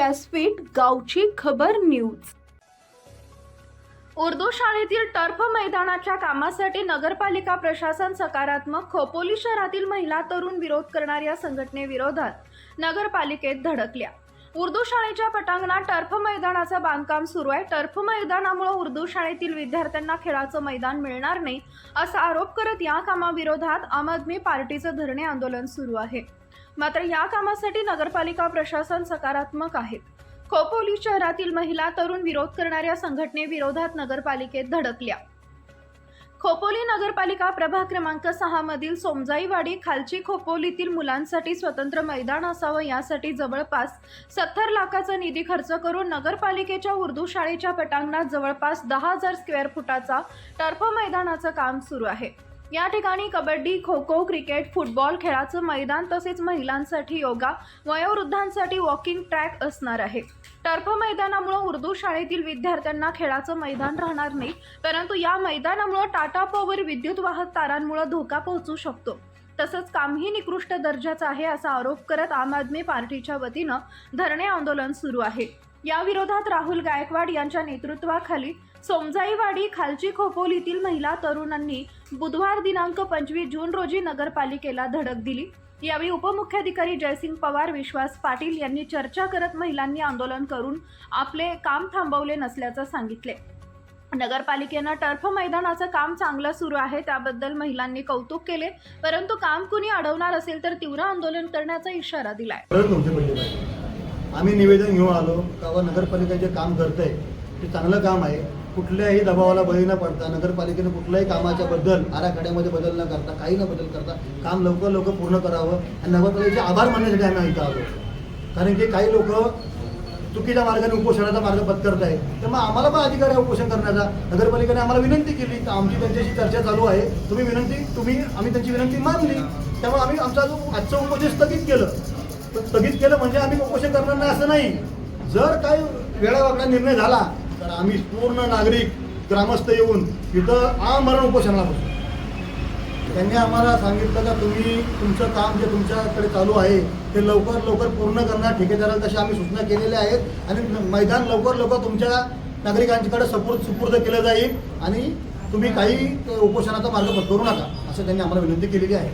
व्यासपीठ गावची खबर न्यूज. उर्दू शाळेतील टर्फ मैदानाच्या कामासाठी नगरपालिका प्रशासन सकारात्मक खोपोली शहरातील महिला तरुण विरोध करणाऱ्या संघटनेविरोधात नगरपालिकेत धडकल्या. उर्दू शाळेच्या पटांगणात टर्फ मैदानाचं बांधकाम सुरू आहे. टर्फ मैदानामुळे उर्दू शाळेतील विद्यार्थ्यांना खेळाचं मैदान मिळणार नाही असा आरोप करत या कामाविरोधात आम आदमी पार्टीचं धरणे आंदोलन सुरू आहे. मात्र या कामासाठी नगरपालिका प्रशासन सकारात्मक आहे. खोपोली शहरातील महिला तरुण विरोध करणाऱ्या संघटनेविरोधात नगरपालिकेत धडकल्या. खोपोली नगरपालिका प्रभाग क्रमांक सहा मधील सोमजाईवाडी खालची खोपोलीतील मुलांसाठी स्वतंत्र मैदान असावं यासाठी जवळपास सत्तर लाखाचा निधी खर्च करून नगरपालिकेच्या उर्दू शाळेच्या पटांगणात जवळपास दहा हजार स्क्वेअर फुटाचा टर्फ मैदानाचं काम सुरू आहे. या ठिकाणी कबड्डी खो खो क्रिकेट फुटबॉल खेळाचं मैदान तसेच महिलांसाठी योगा वयोवृद्धांसाठी वॉकिंग ट्रॅक असणार आहे. टर्फ मैदानामुळे उर्दू शाळेतील विद्यार्थ्यांना खेळाचं मैदान राहणार नाही परंतु या मैदानामुळे टाटा पॉवर विद्युत वाहक तारांमुळे धोका पोहोचू शकतो. तसंच कामही निकृष्ट दर्जाचं आहे असा आरोप करत आम आदमी पार्टीच्या वतीनं धरणे आंदोलन सुरू आहे. या विरोधात राहुल गायकवाड यांच्या नेतृत्वाखाली सोमजाईवाडी खालची खोपोलीतील महिला तरुणांनी बुधवार दिनांक पंचवीस जून रोजी नगरपालिकेला धडक दिली. यावेळी उपमुख्याधिकारी जयसिंग पवार विश्वास पाटील यांनी चर्चा करत महिलांनी आंदोलन करून आपले काम थांबवले नसल्याचं सांगितले. नगरपालिकेनं टर्फ मैदानाचं काम चांगलं सुरू आहे त्याबद्दल महिलांनी कौतुक केले परंतु काम कुणी अडवणार असेल तर तीव्र आंदोलन करण्याचा इशारा दिलाय. आम्ही निवेदन घेऊन आलो का नगरपालिका जे काम करतंय ते चांगलं काम आहे कुठल्याही दबावाला बळी न पडता नगरपालिकेने कुठल्याही कामाच्या बद्दल आराखड्यामध्ये बदल न करता काही न बदल करता काम लवकर लवकर पूर्ण करावं आणि नगरपालिकेचे आभार मानण्यासाठी आम्ही इथं आलो कारण की काही लोक चुकीच्या मार्गाने उपोषणाचा मार्ग पत्करत आहे तर मग आम्हाला पण अधिकार आहे उपोषण करण्याचा. नगरपालिकेने आम्हाला विनंती केली तर आमची त्यांच्याशी चर्चा चालू आहे. तुम्ही विनंती तुम्ही आम्ही त्यांची विनंती मानली. त्यामुळे आम्ही आमचा जो आजचं उपोषण स्थगित केलं. तर स्थगित केलं म्हणजे आम्ही उपोषण करणार नाही असं नाही. जर काही वेळावाकडा निर्णय झाला तर आम्ही पूर्ण नागरिक ग्रामस्थ येऊन इथं आमरण उपोषणाला बसतो त्यांनी आम्हाला सांगितलं का तुम्ही तुमचं काम जे तुमच्याकडे चालू आहे ते लवकर लवकर पूर्ण करणार ठेकेदाराला तशा आम्ही सूचना केलेल्या आहेत आणि मैदान लवकर लवकर तुमच्या नागरिकांच्याकडे सपूर्द सुपूर्द केलं जाईल आणि तुम्ही काही उपोषणाचा मार्ग पत्करू नका असं त्यांनी आम्हाला विनंती केलेली आहे.